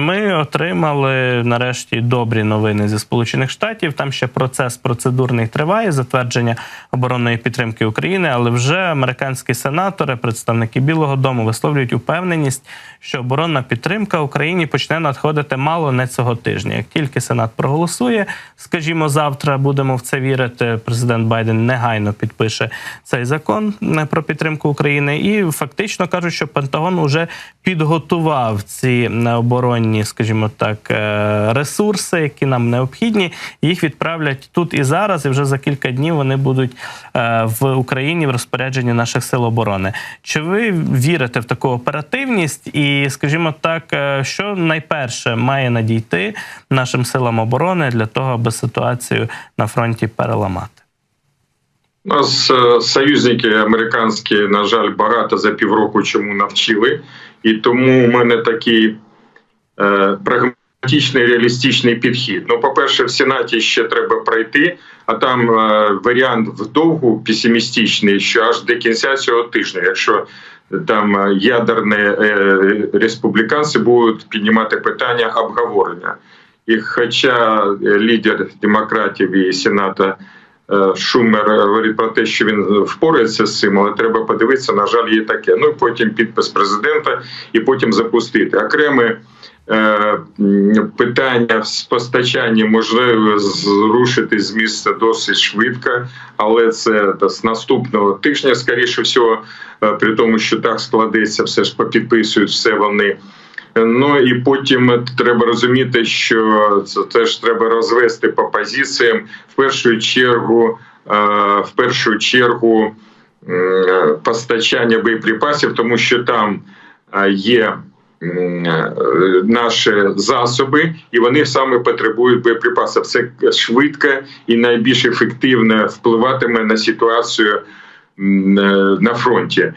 Ми отримали нарешті добрі новини зі Сполучених Штатів. Там ще процес процедурний триває затвердження оборонної підтримки України, але вже американські сенатори, представники Білого Дому, висловлюють упевненість, що оборонна підтримка Україні почне надходити мало не цього тижня. Як тільки Сенат проголосує, скажімо, завтра будемо в це вірити. Президент Байден негайно підпише цей закон е, про підтримку України, і фактично кажуть, що Пентагон уже підготував ці е, оборонні, скажімо так, е, ресурси, які нам необхідні. Їх відправлять тут і зараз, і вже за кілька днів вони будуть е, в Україні в розпорядженні наших сил оборони. Чи ви вірите в таку оперативність? І, скажімо так, е, що найперше має надійти нашим силам оборони для того, аби ситуацію на фронті переламати? У Нас союзники американські, на жаль, багато за півроку чому навчили, і тому у мене такий е, прагматичний реалістичний підхід. Ну, по-перше, в Сенаті ще треба пройти, а там е, варіант вдовгу песимістичний, що аж до кінця цього тижня, якщо там е, ядерні е, республіканці будуть піднімати питання обговорення. І хоча е, лідер демократів і сената. Е, Шумер говорить про те, що він впорається з цим, але треба подивитися. На жаль, є таке. Ну і потім підпис президента, і потім запустити окреме е, м, питання з постачанням можливо зрушити з місця досить швидко, але це з наступного тижня, скоріше всього, е, при тому, що так складеться, все ж попідписують все вони. Ну і потім треба розуміти, що це теж треба розвести по позиціям. В першу чергу, е, в першу чергу постачання боєприпасів, тому що там е, є е, наші засоби, і вони саме потребують боєприпасів. Це швидко і найбільш ефективно впливатиме на ситуацію е, на фронті.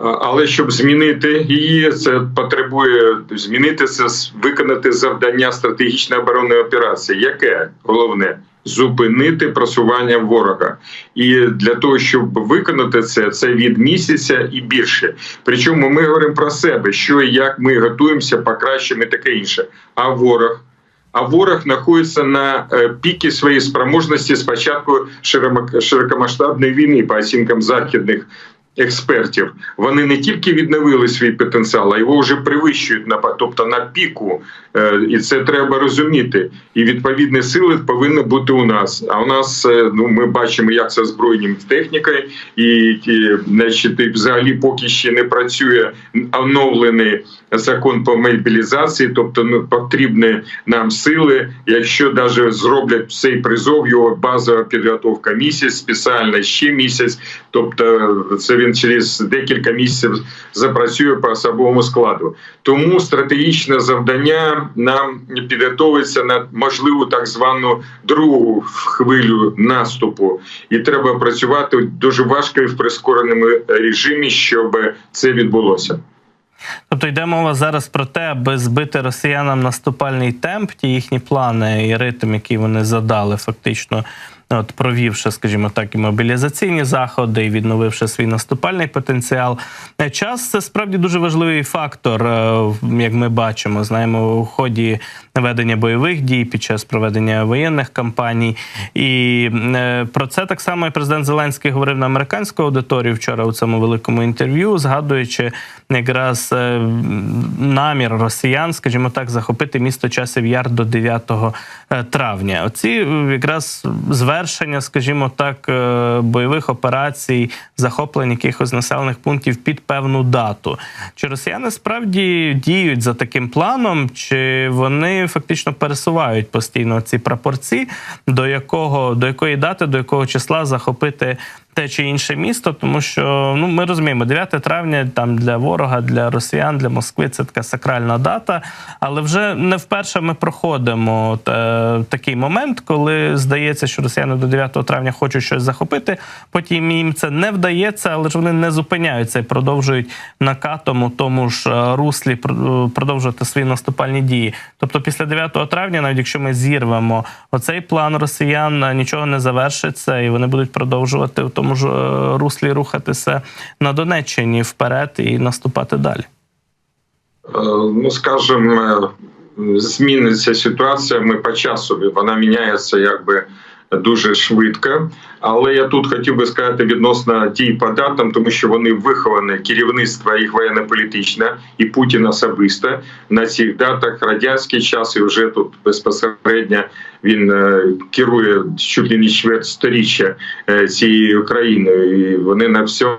Але щоб змінити її, це потребує змінити це, виконати завдання стратегічної оборонної операції. Яке головне зупинити просування ворога, і для того, щоб виконати це, це від місяця і більше. Причому ми говоримо про себе, що і як ми готуємося, покращимо і таке інше. А ворог. А ворог знаходиться на е, пікі своєї спроможності з початку широкомасштабної війни, по оцінкам західних експертів. Вони не тільки відновили свій потенціал, а його вже перевищують на тобто на піку. Е, І це треба розуміти. І відповідні сили повинні бути у нас. А у нас е, ну ми бачимо, як це озброєнням технікою, і, значить, взагалі поки ще не працює оновлений закон по мобілізації, тобто ну, потрібні нам сили. Якщо навіть зроблять цей призов, його базова підготовка місяць, спеціально ще місяць. Тобто, це він через декілька місяців запрацює по особовому складу. Тому стратегічне завдання нам підготовиться на можливу так звану другу хвилю наступу, і треба працювати дуже важко і в прискореному режимі, щоб це відбулося. Тобто йде мова зараз про те, аби збити росіянам наступальний темп, ті їхні плани і ритм, який вони задали, фактично. От провівши, скажімо так, і мобілізаційні заходи, і відновивши свій наступальний потенціал. Е, Час це справді дуже важливий фактор, е, як ми бачимо. Знаємо у ході ведення бойових дій під час проведення воєнних кампаній. І е, про це так само і президент Зеленський говорив на американську аудиторію вчора у цьому великому інтерв'ю, згадуючи якраз намір росіян, скажімо так, захопити місто Часів Яр до 9 травня. Оці якраз звершення, скажімо так, е, бойових операцій, захоплень якихось населених пунктів під певну дату. Чи росіяни справді діють за таким планом, чи вони фактично пересувають постійно ці прапорці, до якого до якої дати, до якого числа захопити те чи інше місто, тому що ну ми розуміємо, 9 травня там для ворога, для росіян, для Москви це така сакральна дата. Але вже не вперше ми проходимо е, такий момент, коли здається, що росіяни до 9 травня хочуть щось захопити. Потім їм це не вдається, але ж вони не зупиняються і продовжують накатом у тому ж е, руслі е, продовжувати свої наступальні дії. Тобто, після 9 травня, навіть якщо ми зірвемо оцей план росіян, нічого не завершиться, і вони будуть продовжувати в тому ж е, руслі рухатися на Донеччині вперед і наступати далі. Е, ну скажем, е, зміниться ситуація, ми по часу вона міняється якби дуже швидко. Але я тут хотів би сказати відносно дій по датам, тому що вони виховані керівництво їх воєнно-політичне і Путін особисто на цих датах радянський час, і вже тут безпосередньо він е, керує чуть ли не чверть сторіччя е, цією країною. І вони на всьому.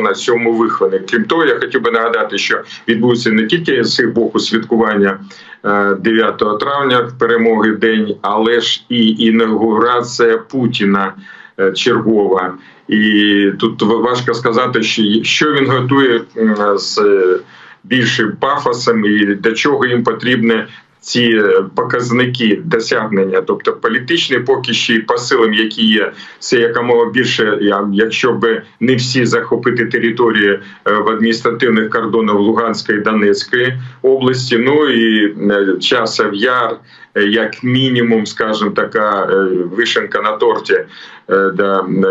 На цьому виховані. Крім того, я хотів би нагадати, що відбудеться не тільки з їх боку святкування е, 9 травня, перемоги день, але ж і інаугурація Путіна е, чергова. І тут важко сказати, що він готує з е, більшим пафосом, і для чого їм потрібне ці е, показники досягнення, тобто політичні поки ще й посилам, які є, це якомога більше, якщо би не всі захопити території е, в адміністративних кордонах Луганської і Донецької області. Ну і е, часов яр, як мінімум, скажімо, така вишенка на торті,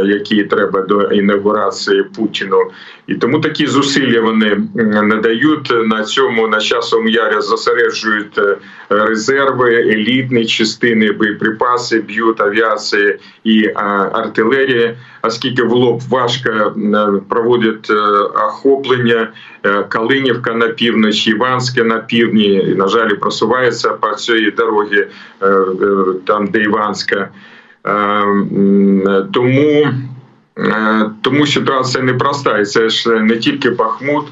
які треба до інаугурації Путіну. І тому такі зусилля вони надають на цьому на часовому ярі зосереджують е, резерви, елітні частини, боєприпаси, б'ють авіації і а, артилерія, оскільки в лоб важко проводять е, охоплення. Е, Калинівка на півночі, Іванське на півдні, і, на жаль, просувається по цій дорогі, е, е, там де Іванська. Е, м, Тому Е, тому ситуація непроста, і це ж не тільки Бахмут,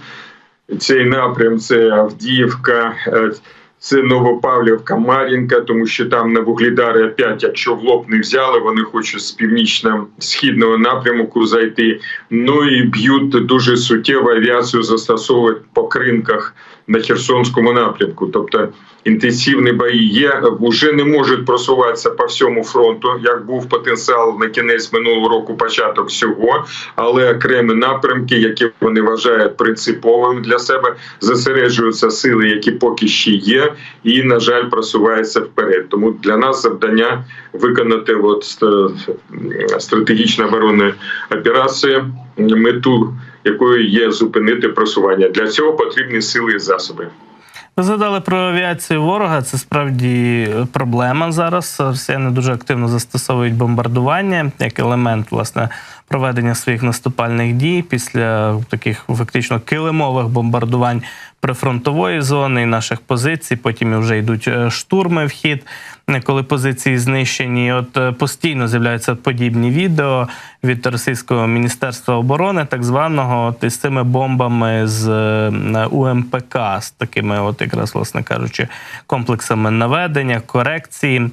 цей напрям, це Авдіївка, е, це Новопавлівка, Мар'їнка, тому що там на Вугледари опять, якщо в лоб не взяли, вони хочуть з північно-східного напрямку зайти. Ну і б'ють дуже суттєво авіацію, застосовують по кринках на Херсонському напрямку. Тобто інтенсивні бої є, вже не можуть просуватися по всьому фронту, як був потенціал на кінець минулого року, початок всього, але окремі напрямки, які вони вважають принциповими для себе, зосереджуються сили, які поки ще є, і на жаль, просуваються вперед. Тому для нас завдання виконати от ст- стратегічно оборонну операцію, мету якою є зупинити просування. Для цього потрібні сили і засоби. Ви згадали про авіацію ворога. Це справді проблема зараз. Росіяни дуже активно застосовують бомбардування як елемент власне проведення своїх наступальних дій після таких фактично килимових бомбардувань прифронтової зони і наших позицій. Потім вже йдуть е, штурми в хід, е, коли позиції знищені. От е, постійно з'являються подібні відео від російського міністерства оборони, так званого, от із цими бомбами з УМПК, з такими, от якраз, власне кажучи, комплексами наведення, корекції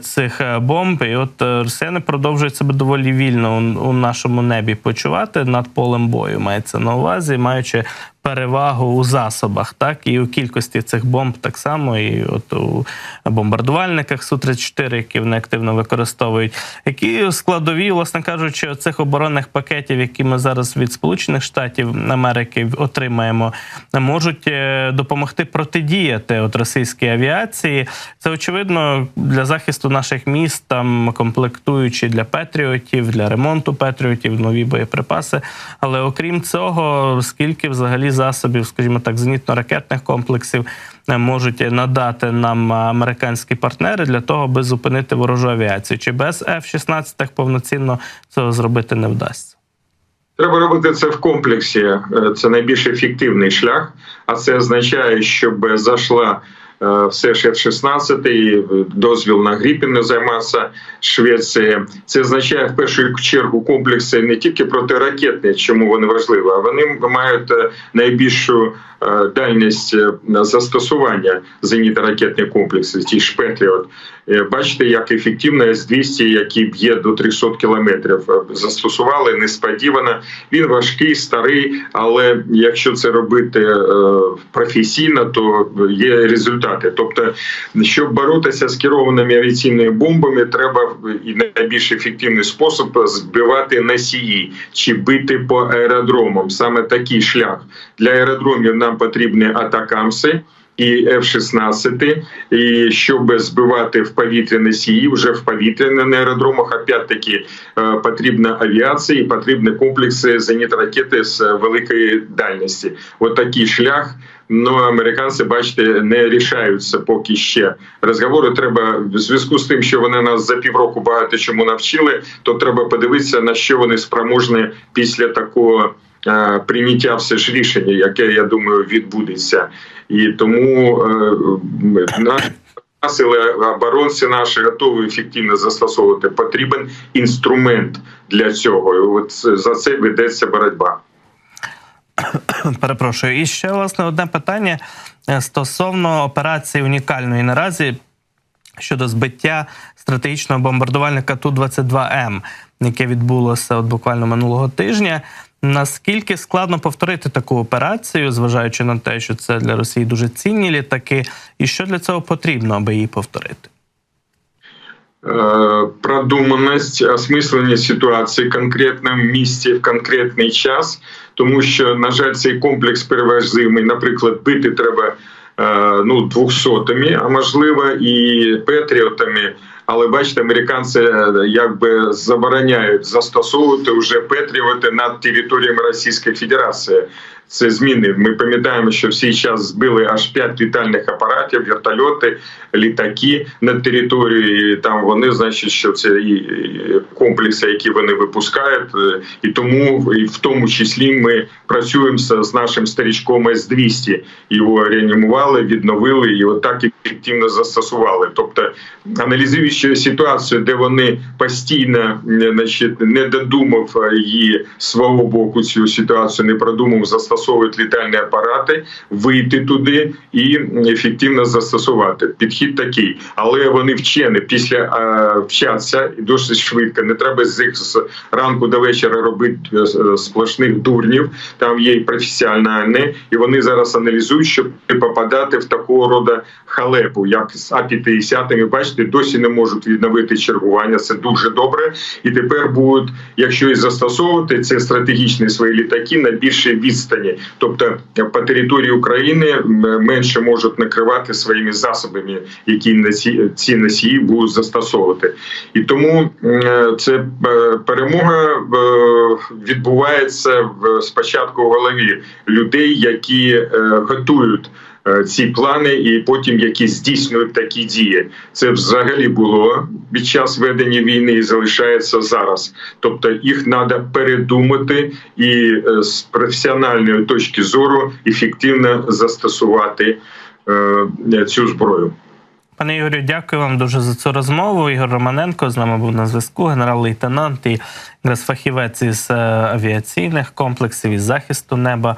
цих бомб. І от росіяни продовжують себе доволі вільно у нашому небі почувати над полем бою. Мається на увазі, маючи перевагу у засобах, так і у кількості цих бомб так само, і от у бомбардувальниках Су-34, які вони активно використовують. Які складові, власне кажучи, цих оборонних пакетів, які ми зараз від Сполучених Штатів Америки отримаємо, можуть е, допомогти протидіяти от російській авіації. Це очевидно для захисту наших міст, там комплектуючі для патріотів, для ремонту патріотів, нові боєприпаси. Але окрім цього, скільки взагалі засобів, скажімо так, зенітно-ракетних комплексів е, можуть надати нам американські партнери для того, аби зупинити ворожу авіацію. Чи без F-16 повноцінно цього зробити не вдасться? Треба робити це в комплексі. Е, Це найбільш ефективний шлях, а це означає, щоб зайшла е, все ж F-16, і дозвіл на Гріпін займатися Швеції. Це означає в першу чергу комплекси не тільки протиракетні, чому вони важливі, а вони мають е, найбільшу е, дальність е, застосування зенітно-ракетних комплексів, ті ж Петріот. Е, Бачите, як ефективно С-200, який б'є до 300 кілометрів, е, застосували несподівано. Він важкий, старий, але якщо це робити е, професійно, то є результати. Тобто, щоб боротися з керованими авіаційними бомбами, треба і найбільш ефективний спосіб збивати носії чи бити по аеродромам. Саме такий шлях для аеродромів нам потрібні атакамси і F-16, і щоб збивати в повітря носії, вже в повітря на аеродромах, опять-таки е, потрібна авіація і потрібні комплекси зенітно-ракети з великої дальності. От такий шлях Ну, американці, бачите, не рішаються поки ще. Розговори треба в зв'язку з тим, що вони нас за півроку багато чому навчили, то треба подивитися, на що вони спроможні після такого прийняття все ж рішення, яке я думаю відбудеться. І тому е, на оборонці наші готові ефективно застосовувати. Потрібен інструмент для цього. І от за це ведеться боротьба. Перепрошую. І ще власне одне питання е, стосовно операції унікальної наразі щодо збиття стратегічного бомбардувальника Ту-22М, яке відбулося от буквально минулого тижня. Наскільки складно повторити таку операцію, зважаючи на те, що це для Росії дуже цінні літаки, і що для цього потрібно, аби її повторити? Е, продуманість, осмислення ситуації в конкретному місці в конкретний час, тому що, на жаль, цей комплекс переважимий, наприклад, бити треба е, ну, двохсотими, а можливо, і петріотами. Але бачите, американці е, якби забороняють застосовувати вже петріоти над територіями Російської Федерації. Це зміни. Ми пам'ятаємо, що в цей час збили аж п'ять літальних апаратів, вертольоти, літаки над територією. І Там вони, значить, що це і комплекси, які вони випускають, е, і тому і в тому числі ми працюємо з нашим старічком С-200. Його реанімували, відновили і отак ефективно застосували. Тобто, аналізуючи ситуацію, де вони постійно е, значить, не додумав е, її свого боку цю ситуацію, не продумав застосовувати літальні апарати, вийти туди і ефективно застосувати. Підхід такий, але вони вчені після е, вчаться і досить швидко. Не треба з їх з ранку до вечора робити е, сплошних дурнів. Там є і професіональні, і вони зараз аналізують, щоб не попадати в такого роду халепу, як з А-50. Бачите, досі не можуть відновити чергування. Це дуже добре. І тепер будуть, якщо і застосовувати це стратегічні свої літаки на більшій відстані, тобто по території України менше можуть накривати своїми засобами, які ці носії будуть застосовувати. І тому це е, перемога е, відбувається спочатку в голові людей, які е, готують. Е, Ці плани, і потім які здійснюють такі дії, це взагалі було під час ведення війни і залишається зараз. Тобто їх треба передумати і е, з професіональної точки зору ефективно застосувати е, цю зброю. Пане Ігорю, дякую вам дуже за цю розмову. Ігор Романенко з нами був на зв'язку, генерал-лейтенант і якраз фахівець із авіаційних комплексів із захисту неба.